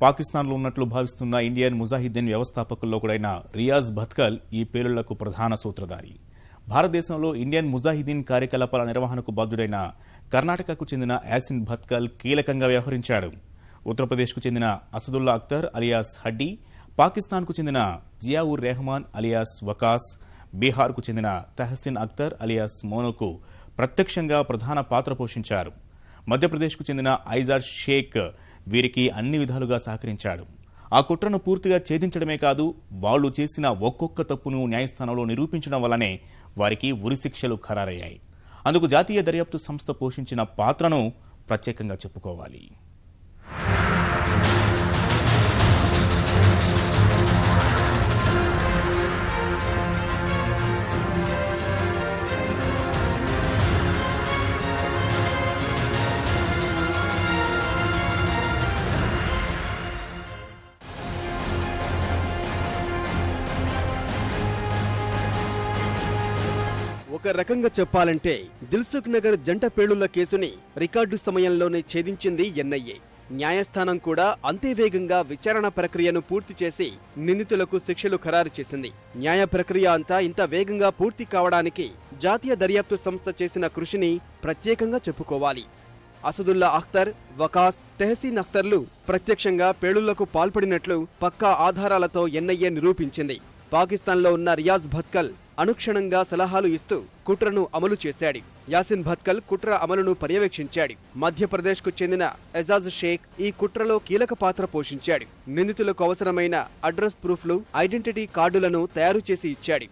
పాకిస్తాన్లో ఉన్నట్లు భావిస్తున్న ఇండియన్ ముజాహిద్దీన్ వ్యవస్థాపకుల్లో కూడైన రియాజ్ భత్కల్ ఈ పేలుళ్ళకు ప్రధాన సూత్రధారి. భారతదేశంలో ఇండియన్ ముజాహిద్దీన్ కార్యకలాపాల నిర్వహణకు బాధ్యుడైన కర్ణాటకకు చెందిన యాసిన్ భత్కల్ కీలకంగా వ్యవహరించాడు. ఉత్తరప్రదేశ్కు చెందిన అసదుల్లా అఖ్తర్ అలియాస్ హడ్డీ పాకిస్తాన్కు చెందిన జియావుర్ రెహమాన్ అలియాస్ వకాస్ బీహార్కు చెందిన తెహసిన్ అఖ్తర్ అలియాస్ మోనోకు ప్రత్యక్షంగా ప్రధాన పాత్ర పోషించారు. మధ్యప్రదేశ్కు చెందిన ఐజార్ షేక్ వీరికి అన్ని విధాలుగా సహకరించాడు. ఆ కుట్రను పూర్తిగా ఛేదించడమే కాదు వాళ్ళు చేసిన ఒక్కొక్క తప్పును న్యాయస్థానంలో నిరూపించడం వల్లనే వారికి ఉరిశిక్షలు ఖరారయ్యాయి. అందుకు జాతీయ దర్యాప్తు సంస్థ పోషించిన పాత్రను ప్రత్యేకంగా చెప్పుకోవాలి. ఒక రకంగా చెప్పాలంటే దిల్సుఖ్ నగర్ జంట పేలుళ్ళ కేసుని రికార్డు సమయంలోనే ఛేదించింది ఎన్ఐఏ. న్యాయస్థానం కూడా అంతే వేగంగా విచారణ ప్రక్రియను పూర్తి చేసి నిందితులకు శిక్షలు ఖరారు చేసింది. న్యాయ ప్రక్రియ అంతా ఇంత వేగంగా పూర్తి కావడానికి జాతీయ దర్యాప్తు సంస్థ చేసిన కృషిని ప్రత్యేకంగా చెప్పుకోవాలి. అసదుల్లా అఖ్తర్ వకాస్ తెహసీన్ అఖ్తర్లు ప్రత్యక్షంగా పేలుళ్ళకు పాల్పడినట్లు పక్కా ఆధారాలతో ఎన్ఐఏ నిరూపించింది. పాకిస్తాన్లో ఉన్న రియాజ్ భత్కల్ అనుక్షణంగా సలహాలు ఇస్తూ కుట్రను అమలు చేశాడు. యాసిన్ భత్కల్ కుట్ర అమలును పర్యవేక్షించాడు. మధ్యప్రదేశ్కు చెందిన ఎజాజ్ షేక్ ఈ కుట్రలో కీలక పాత్ర పోషించాడు. నిందితులకు అవసరమైన అడ్రస్ ప్రూఫ్లు ఐడెంటిటీ కార్డులను తయారు చేసి ఇచ్చాడు.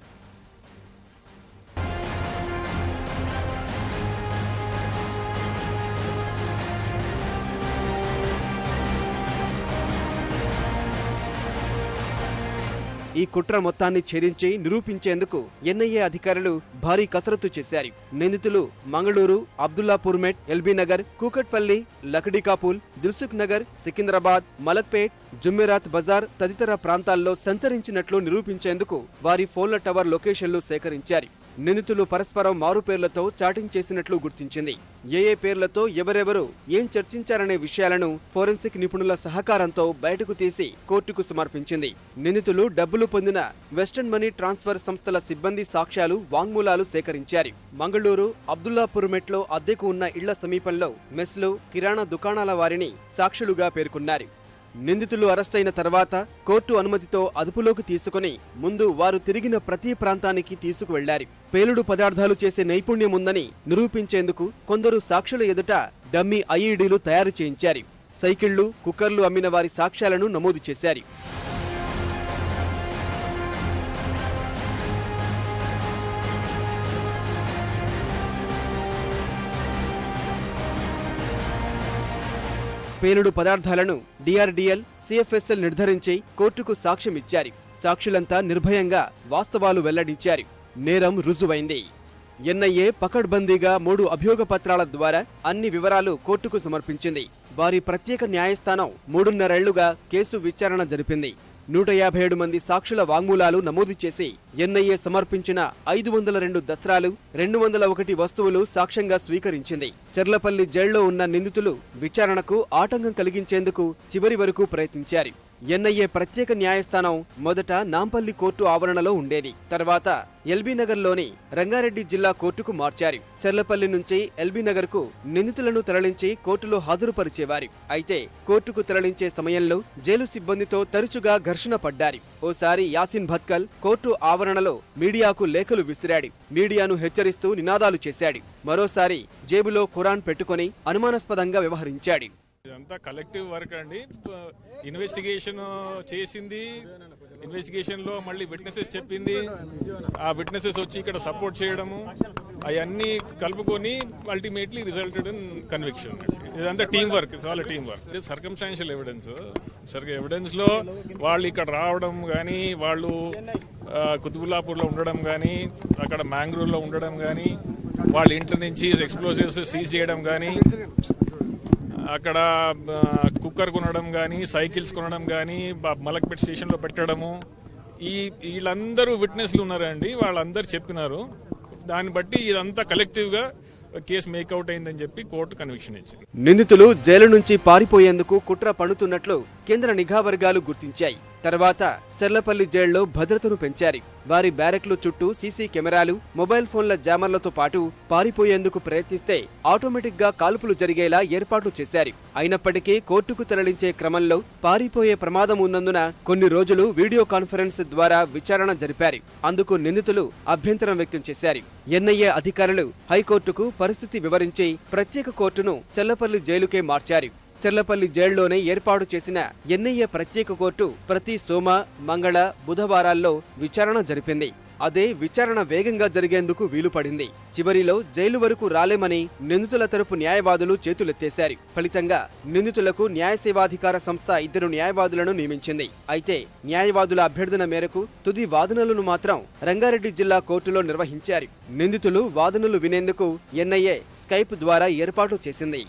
ఈ కుట్ర మొత్తాన్ని ఛేదించి నిరూపించేందుకు ఎన్ఐఏ అధికారులు భారీ కసరత్తు చేశారు. నిందితులు మంగళూరు అబ్దుల్లాపూర్ మెట్ ఎల్బీ నగర్ కూకట్పల్లి లకడీకాపూల్ దిల్సుఖ్ నగర్ సికింద్రాబాద్ మలక్పేట్ జుమ్మెరాత్ బజార్ తదితర ప్రాంతాల్లో సంచరించినట్లు నిరూపించేందుకు వారి ఫోన్ల టవర్ లొకేషన్లు సేకరించారు. నిందితులు పరస్పరం మారు పేర్లతో చాటింగ్ చేసినట్లు గుర్తించింది. ఏ ఏ పేర్లతో ఎవరెవరు ఏం చర్చించారనే విషయాలను ఫోరెన్సిక్ నిపుణుల సహకారంతో బయటకు తీసి కోర్టుకు సమర్పించింది. నిందితులు డబ్బులు పొందిన వెస్టర్న్ మనీ ట్రాన్స్ఫర్ సంస్థల సిబ్బంది సాక్ష్యాలు వాంగ్మూలాలు సేకరించారు. మంగళూరు అబ్దుల్లాపూర్ మెట్లో అద్దెకు ఉన్న ఇళ్ళ సమీపంలో మెస్లు కిరాణా దుకాణాల వారిని సాక్షులుగా పేర్కొన్నారు. నిందితులు అరెస్టైన తర్వాత కోర్టు అనుమతితో అదుపులోకి తీసుకుని ముందు వారు తిరిగిన ప్రతి ప్రాంతానికి తీసుకువెళ్ళారు. పేలుడు పదార్థాలు చేసే నైపుణ్యం ఉందని నిరూపించేందుకు కొందరు సాక్షుల ఎదుట డమ్మీ ఐఈడీలు తయారు చేయించారు. సైకిళ్ళు కుక్కర్లు అమ్మిన వారి సాక్ష్యాలను నమోదు చేశారు. పేలుడు పదార్థాలను డిఆర్డిఎల్ సిఎఫ్ఎస్ఎల్ నిర్ధారించి కోర్టుకు సాక్ష్యం ఇచ్చారు. సాక్షులంతా నిర్భయంగా వాస్తవాలు వెల్లడించారు. నేరం రుజువైంది. ఎన్ఐఏ పకడ్బందీగా మూడు అభియోగ పత్రాల ద్వారా అన్ని వివరాలు కోర్టుకు సమర్పించింది. వారి ప్రత్యేక న్యాయస్థానం మూడున్నరేళ్ళుగా కేసు విచారణ జరిపింది. నూట యాభై ఏడు మంది సాక్షుల వాంగ్మూలాలు నమోదు చేసి ఎన్ఐఏ సమర్పించిన ఐదు వందల రెండు దస్త్రాలు రెండు వందల ఒకటి వస్తువులు సాక్ష్యంగా స్వీకరించింది. చెర్లపల్లి జైల్లో ఉన్న నిందితులు విచారణకు ఆటంకం కలిగించేందుకు చివరి వరకు ప్రయత్నించారు. ఎన్ఐఏ ప్రత్యేక న్యాయస్థానం మొదట నాంపల్లి కోర్టు ఆవరణలో ఉండేది. తర్వాత ఎల్బీ నగర్లోని రంగారెడ్డి జిల్లా కోర్టుకు మార్చారు. చెర్లపల్లి నుంచి ఎల్బీ నగర్కు నిందితులను తరలించి కోర్టులో హాజరుపరిచేవారు. అయితే కోర్టుకు తరలించే సమయంలో జైలు సిబ్బందితో తరచుగా ఘర్షణ పడ్డారు. ఓసారి యాసిన్ భత్కల్ కోర్టు ఆవరణలో మీడియాకు లేఖలు విసిరాడు. మీడియాను హెచ్చరిస్తూ నినాదాలు చేశాడు. మరోసారి జేబులో ఖురాన్ పెట్టుకొని అనుమానాస్పదంగా వ్యవహరించాడు. ఇదంతా కలెక్టివ్ వర్క్ అండి. ఇన్వెస్టిగేషన్ చేసింది. ఇన్వెస్టిగేషన్లో మళ్ళీ విట్నెసెస్ చెప్పింది. ఆ విట్నెసెస్ వచ్చి ఇక్కడ సపోర్ట్ చేయడము. అవన్నీ కలుపుకొని అల్టిమేట్లీ రిజల్టెడ్ ఇన్ కన్విక్షన్ ఇదంతా team work it's all team work ఇది సర్కమ్స్టాన్షియల్ ఎవిడెన్స్ సరిగ్గా ఎవిడెన్స్లో వాళ్ళు ఇక్కడ రావడం కానీ వాళ్ళు కుతుబుల్లాపూర్లో ఉండడం కానీ అక్కడ మ్యాంగ్రూవ్లో ఉండడం కానీ వాళ్ళ ఇంటి నుంచి ఎక్స్ప్లోజివ్స్ సీజ్ చేయడం కానీ అక్కడ కుక్కర్ కొనడం కానీ సైకిల్స్ కొనడం కానీ మలక్పేట్ స్టేషన్లో పెట్టడము. ఈ వీళ్ళందరూ విట్నెస్లు ఉన్నారండి. వాళ్ళందరూ చెప్పినారు. దాన్ని బట్టి ఇదంతా కలెక్టివ్గా కేసు మేకౌట్ అయిందని చెప్పి కోర్టు కన్విక్షన్ ఇచ్చింది. నిందితులు జైలు నుంచి పారిపోయేందుకు కుట్ర పడుతున్నట్లు కేంద్ర నిఘా వర్గాలు గుర్తించాయి. తర్వాత చర్లపల్లి జైల్లో భద్రతను పెంచారు. వారి బ్యారెక్లు చుట్టూ సీసీ కెమెరాలు మొబైల్ ఫోన్ల జామర్లతో పాటు పారిపోయేందుకు ప్రయత్నిస్తే ఆటోమేటిక్గా కాల్పులు జరిగేలా ఏర్పాట్లు చేశారు. అయినప్పటికీ కోర్టుకు తరలించే క్రమంలో పారిపోయే ప్రమాదం ఉన్నందున కొన్ని రోజులు వీడియో కాన్ఫరెన్స్ ద్వారా విచారణ జరిపారు. అందుకు నిందితులు అభ్యంతరం వ్యక్తం చేశారు. ఎన్ఐఏ అధికారులు హైకోర్టుకు పరిస్థితి వివరించి ప్రత్యేక కోర్టును చెల్లపల్లి జైలుకే మార్చారు. చెర్లపల్లి జైల్లోనే ఏర్పాటు చేసిన ఎన్ఐఏ ప్రత్యేక కోర్టు ప్రతి సోమ మంగళ బుధవారాల్లో విచారణ జరిపింది. అదే విచారణ వేగంగా జరిగేందుకు వీలుపడింది. చివరిలో జైలు వరకు రాలేమని నిందితుల తరపు న్యాయవాదులు చేతులెత్తేశారు. ఫలితంగా నిందితులకు న్యాయ సేవాధికార సంస్థ ఇద్దరు న్యాయవాదులను నియమించింది. అయితే న్యాయవాదుల అభ్యర్థన మేరకు తుది వాదనలను మాత్రం రంగారెడ్డి జిల్లా కోర్టులో నిర్వహించారు. నిందితులు వాదనలు వినేందుకు ఎన్ఐఏ స్కైప్ ద్వారా ఏర్పాటు చేసింది.